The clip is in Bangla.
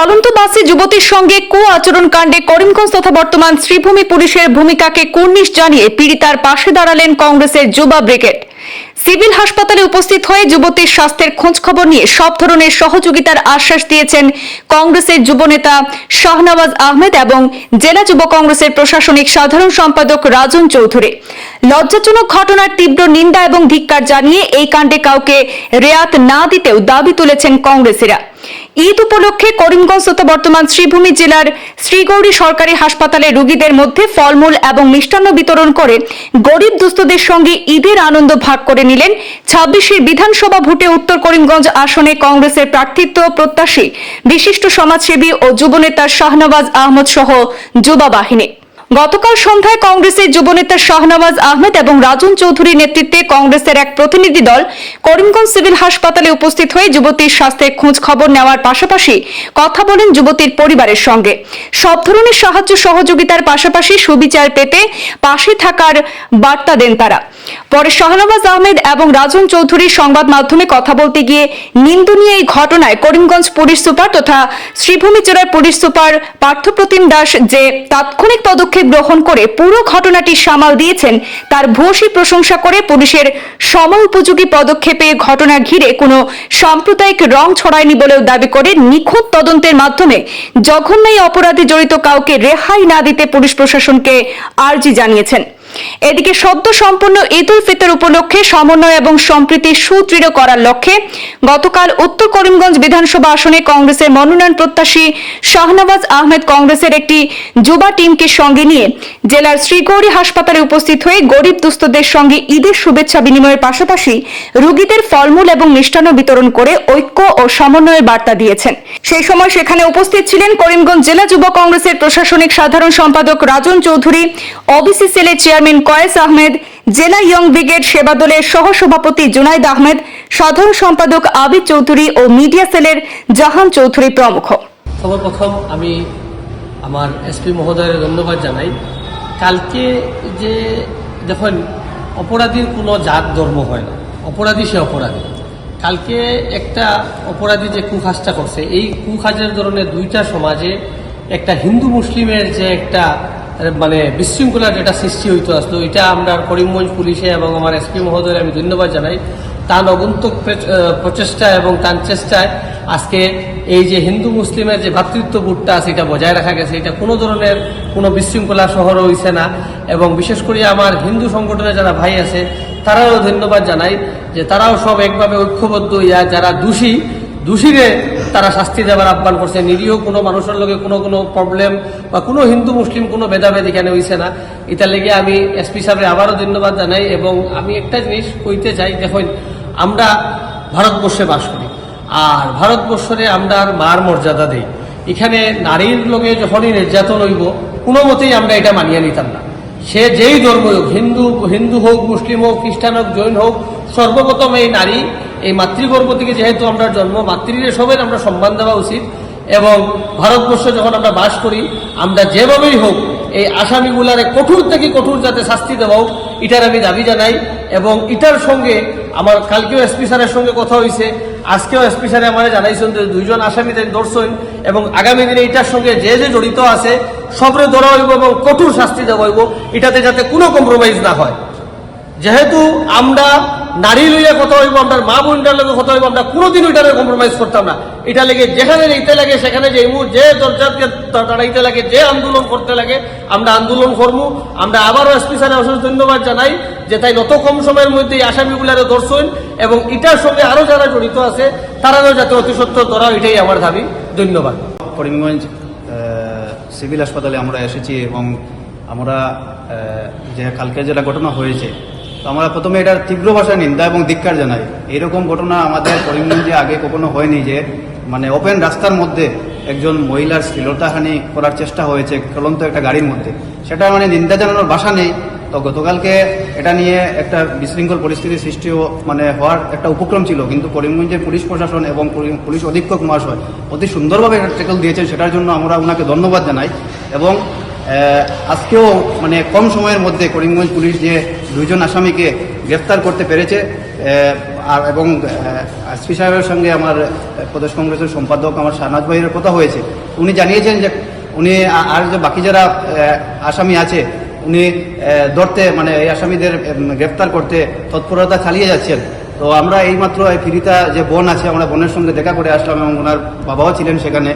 চলন্ত বাসে যুবতীর সঙ্গে কু আচরণ কাণ্ডে করিমগঞ্জ তথা বর্তমান শ্রীভূমি পুলিশের ভূমিকাকে কুর্নিশ জানিয়ে পীড়িতার পাশে দাঁড়ালেন কংগ্রেসের যুবা ব্রিগেড। সিভিল হাসপাতালে উপস্থিত হয়ে যুবতীর স্বাস্থ্যের খোঁজ খবর নিয়ে সব ধরনের সহযোগিতার আশ্বাস দিয়েছেন কংগ্রেসের যুবনেতা শাহনওয়াজ আহমেদ এবং জেলা যুব কংগ্রেসের প্রশাসনিক সাধারণ সম্পাদক রাজন চৌধুরী। লজ্জাজনক ঘটনার তীব্র নিন্দা এবং ধিক্কার জানিয়ে এই কাণ্ডে কাউকে রেয়াত না দিতেও দাবি তুলেছেন কংগ্রেসীরা। ঈদ উপলক্ষে করিমগঞ্জ তথা বর্তমান শ্রীভূমি জেলার শ্রীগৌরী সরকারি হাসপাতালে রোগীদের মধ্যে ফলমূল এবং মিষ্টান্ন বিতরণ করে গরিব দুস্থদের সঙ্গে ঈদের আনন্দ ভাগ করে নিলেন ছাব্বিশের বিধানসভা ভোটে উত্তর করিমগঞ্জ আসনে কংগ্রেসের প্রার্থিত্ব প্রত্যাশী বিশিষ্ট সমাজসেবী ও যুবনেতা শাহনওয়াজ আহমদ সহ যুবা বাহিনী। গতকাল সন্ধ্যায় কংগ্রেসের যুবনেতা শাহনওয়াজ আহমেদ এবং রাজন চৌধুরীর নেতৃত্বে কংগ্রেসের এক প্রতিনিধি দল করিমগঞ্জ সিভিল হাসপাতালে উপস্থিত হয়ে যুবতীর স্বাস্থ্যের খোঁজ খবর নেওয়ার পাশাপাশি কথা বলেন যুবতীর পরিবারের সঙ্গে। সব ধরনের সাহায্য সহযোগিতার পাশাপাশি সুবিচার পেতে পাশে থাকার বার্তা দেন তারা। পরে শাহনওয়াজ আহমেদ এবং রাজন চৌধুরী সংবাদ মাধ্যমে কথা বলতে গিয়ে নিন্দনীয় এই ঘটনায় করিমগঞ্জ পুলিশ সুপার তথা শ্রীভূমি জেলার পুলিশ সুপার পার্থপ্রতিম দাস যে তাৎক্ষণিক পদক্ষেপ গ্রহণ করে পুরো ঘটনাটি সামাল দিয়েছেন। তার ভূয়সী প্রশংসা করে পুলিশের সময় উপযোগী পদক্ষেপে ঘটনা ঘিরে কোনো সাম্প্রদায়িক রং ছড়ায়নি বলেও দাবি করে নিখুঁত তদন্তের মাধ্যমে জঘন্য অপরাধে জড়িত কাউকে রেহাই না দিতে পুলিশ প্রশাসনকে আর্জি জানিয়েছেন। এদিকে সদ্য সম্পন্ন ঈদ উল ফিতর উপলক্ষে সমন্বয় এবং সম্প্রীতি সুদৃঢ় করার লক্ষ্যে গতকাল উত্তর করিমগঞ্জ বিধানসভা আসনে কংগ্রেসের মনোনয়ন প্রত্যাশী শাহনওয়াজ আহমেদ কংগ্রেসের একটি যুবা টিমকে সঙ্গে নিয়ে জেলার শ্রীগৌরী হাসপাতালে উপস্থিত হয়ে গরিব দুস্থদের সঙ্গে ঈদের শুভেচ্ছা বিনিময়ের পাশাপাশি রোগীদের ফলমূল এবং মিষ্টান্ন বিতরণ করে ঐক্য ও সমন্বয়ের বার্তা দিয়েছেন। সেই সময় সেখানে উপস্থিত ছিলেন করিমগঞ্জ জেলা যুব কংগ্রেসের প্রশাসনিক সাধারণ সম্পাদক রাজন চৌধুরী, ওবিসি সেলের চেয়ারম্যান কয়েস আহমেদ, জেলা ইয়ং ব্রিগেড সেবা দলের সহসভাপতি জুনাইদ আহমেদ, সাধারণ সম্পাদক আবিদ চৌধুরী ও মিডিয়া সেলের জাহান চৌধুরী প্রমুখ। সর্বপ্রথম আমি আমার এসপি মহোদয়ের ধন্যবাদ জানাই। কালকে যে দেখুন, অপরাধীর কোনো জাত ধর্ম হয় না। অপরাধী সে অপরাধী। কালকে একটা অপরাধী যে কুকাজটা করছে, এই কুকাজের ধরনের দুইটা সমাজে একটা হিন্দু মুসলিমের যে একটা মানে বিশৃঙ্খলার যেটা সৃষ্টি হইতে আসলো, এটা আমরা করিমগঞ্জ পুলিশে এবং আমার এসপি মহোদয় আমি ধন্যবাদ জানাই। তার অগন্তক প্রে- প্রচেষ্টা এবং তার চেষ্টায় আজকে এই যে হিন্দু মুসলিমের যে ভ্রাতৃত্ববোধটা আছে এটা বজায় রাখা গেছে। এটা কোনো ধরনের কোনো বিশৃঙ্খলা শহর হইছে না এবং বিশেষ করে আমার হিন্দু সংগঠনের যারা ভাই আছে, তারাও ধন্যবাদ জানাই যে তারাও সব একভাবে ঐক্যবদ্ধ ইয়া যারা দোষী, দোষীরে তারা শাস্তি দেওয়ার আহ্বান করছে। নিরীহ কোনো মানুষের লগে কোনো কোনো প্রবলেম বা কোনো হিন্দু, মুসলিম কোনো ভেদাভেদ এখানে হইছে না? এটার লেগে আমি এসপি সাহেবের আবারও ধন্যবাদ জানাই এবং আমি একটা জিনিস কইতে চাই, দেখুন, আমরা ভারতবর্ষে বাস করি আর ভারতবর্ষরে আমরা মার মর্যাদা দেই। এখানে নারীর লোকে যখনই নির্যাতন হইব, কোনো মতেই আমরা এটা মানিয়ে নিতাম না। সে যেই ধর্ম হোক, হিন্দু হিন্দু হোক, মুসলিম হোক, খ্রিস্টান হোক, জৈন হোক, সর্বপ্রথম এই নারী এই মাতৃগর্ভ থেকে যেহেতু আমরা জন্ম, মাতৃরে সবের আমরা সম্মান দেওয়া উচিত এবং ভারতবর্ষে যখন আমরা বাস করি, আমরা যেভাবেই হোক এই আসামিগুলারে কঠোর থেকে কঠোর যাতে শাস্তি দেওয়া হোক, এটার আমি দাবি জানাই এবং এটার সঙ্গে আমার কালকেও এসপি স্যারের সঙ্গে কথা হয়েছে আজকেও এসপি স্যারে আমার জানাইছেন যে দুইজন আসামিদের ধরছেন এবং আগামী দিনে এটার সঙ্গে যে যে জড়িত আছে, সবরে ধরা হইব এবং কঠোর শাস্তি দেওয়া হইব, এটাতে যাতে কোনো কম্প্রোমাইজ না হয়। যেহেতু আমরা নারী লইয়া কথা হইব আমরা, মা বোনটার লগে কথা হইব আমরা কোনোদিন ওইটারে কম্প্রোমাইজ করতাম না। এটা লেগে যেখানে নিতে লাগে সেখানে যাইমু যে দরজাকে দাঁড়াইতে লাগে, যে আন্দোলন করতে লাগে, আমরা আন্দোলন করব আমরা আবারও এসপি স্যারের অশেষ ধন্যবাদ জানাই যে তাই নত কম সময়ের মধ্যে আসামিগুলারে দর্শন এবং এটার সঙ্গে আরও যারা জড়িত আছে তারাও যাতে অতি সত্য ধরা এটাই আমার দাবি। ধন্যবাদ। করিমগঞ্জ সিভিল হাসপাতালে আমরা এসেছি এবং আমরা যে কালকে যেটা ঘটনা হয়েছে তো আমরা প্রথমে এটার তীব্র ভাষায় নিন্দা এবং ধিক্কার জানাই। এরকম ঘটনা আমাদের করিমগঞ্জে আগে কখনো হয়নি যে মানে ওপেন রাস্তার মধ্যে একজন মহিলার শ্লীলতাহানি করার চেষ্টা হয়েছে চলন্ত একটা গাড়ির মধ্যে। সেটা মানে নিন্দা জানানোর ভাষা নেই। তো গতকালকে এটা নিয়ে একটা বিশৃঙ্খল পরিস্থিতি সৃষ্টি মানে হওয়ার একটা উপক্রম ছিল। কিন্তু করিমগঞ্জের পুলিশ প্রশাসন এবং পুলিশ অধীক্ষক মহাশয় অতি সুন্দরভাবে এটা ট্যাকল দিয়েছেন। সেটার জন্য আমরা ওনাকে ধন্যবাদ জানাই। এবং আজকেও মানে কম সময়ের মধ্যে করিমগঞ্জ পুলিশ যে দুইজন আসামিকে গ্রেফতার করতে পেরেছে আর এবং এসপি সাহেবের সঙ্গে আমার প্রদেশ কংগ্রেসের সম্পাদক আমার শাহনাজ ভাইয়ের কথা হয়েছে। উনি জানিয়েছেন যে উনি আর যে বাকি যারা আসামি আছে উনি ধরতে মানে এই আসামিদের উম, গ্রেফতার করতে তৎপরতা চালিয়ে যাচ্ছেন। তো আমরা এইমাত্র এই ফিরিতা যে বোন আছে আমরা বোনের সঙ্গে দেখা করে আসলাম এবং ওনার বাবাও ছিলেন সেখানে।